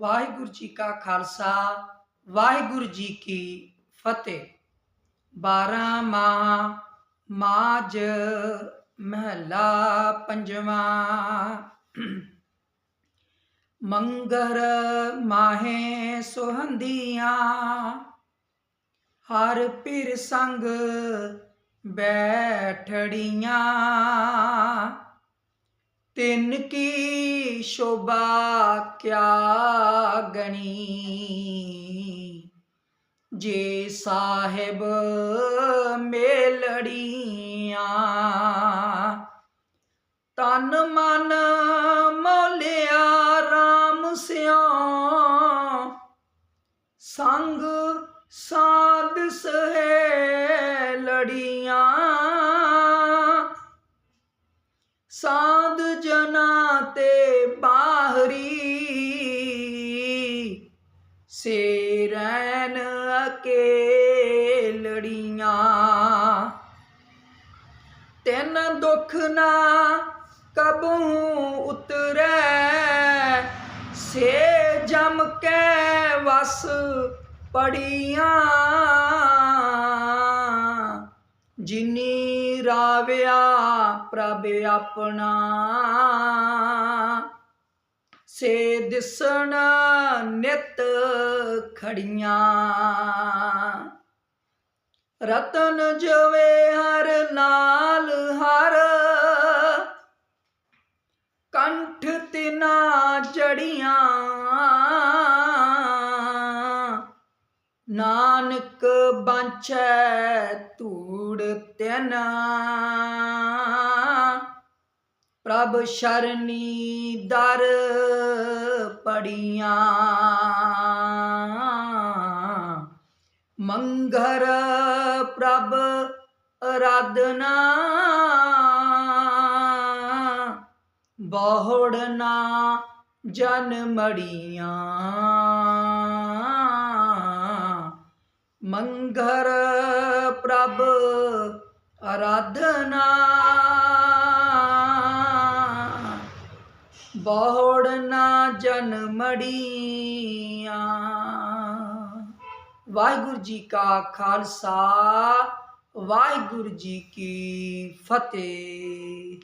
ਵਾਹਿਗੁਰੂ ਜੀ ਕਾ ਖਾਲਸਾ, ਵਾਹਿਗੁਰੂ ਜੀ ਕੀ ਫਤਿਹ। 12 ਮਾਹ ਮਾਜ ਮਹਲਾ ਪੰਜਵਾਂ। ਮੰਗਰ ਮਾਹੇ ਸੁਹੰਦੀਆਂ, ਹਰ ਪਿਰ ਸੰਗ ਬੈਠੜੀਆਂ। ਤਿੰਨ ਕੀ ਸ਼ੋਭਾ ਕਿਆ ਗਣੀ? ਜੇ ਸਾਹਿਬ ਮੇਲੜੀਆਂ, ਤਨ ਮਨ ਮੋਲਿਆ RAM ਸਿਓ ਸੰਗ ਸਾਧ ਸਹਿ ਲੜੀਆਂ ਸਾਧ ਜਨਾ ਤੇ ਬਾਹਰੀ। ਸੇਰੈਨ ਰੈਨ ਅਕੇ ਦੁੱਖ ਨਾ ਕਬੂ ਉਤਰੈ। ਸੇ ਜਮ ਕੇ ਵਸ ਪੜੀਆਂ। ਜਿਨੀ ਰਾਵਿਆ ਪ੍ਰਭ ਆਪਣਾ। ਸੇ ਦਿਸਣ ਨਿਤ ਖੜੀਆਂ। ਰਤਨ ਜਵੇ ਹਰ ਨਾਲ ਹਰ। ਕੰਠ ਤਿਨਾ ਜੜੀਆਂ। ਨਾਨਕ ਬਾਂਛੈ ਧੂੜ ਤਿਨ। ਪ੍ਰਭ ਸ਼ਰਨੀ ਦਰ ਪੜੀਆਂ। ਮੰਗਰ ਪ੍ਰਭ ਅਰਾਧਨਾ। ਬਹੁੜਨਾ ਜਨ ਮੜੀਆਂ। ਮੰਗਰ ਪ੍ਰਭ ਅਰਾਧਨਾ। ਬਹੁੜਨਾ ਜਨ ਮੜੀਆਂ। ਵਾਹਿਗੁਰੂ ਜੀ ਕਾ ਖਾਲਸਾ ਵਾਹਿਗੁਰੂ ਜੀ ਕੀ ਫਤਿਹ।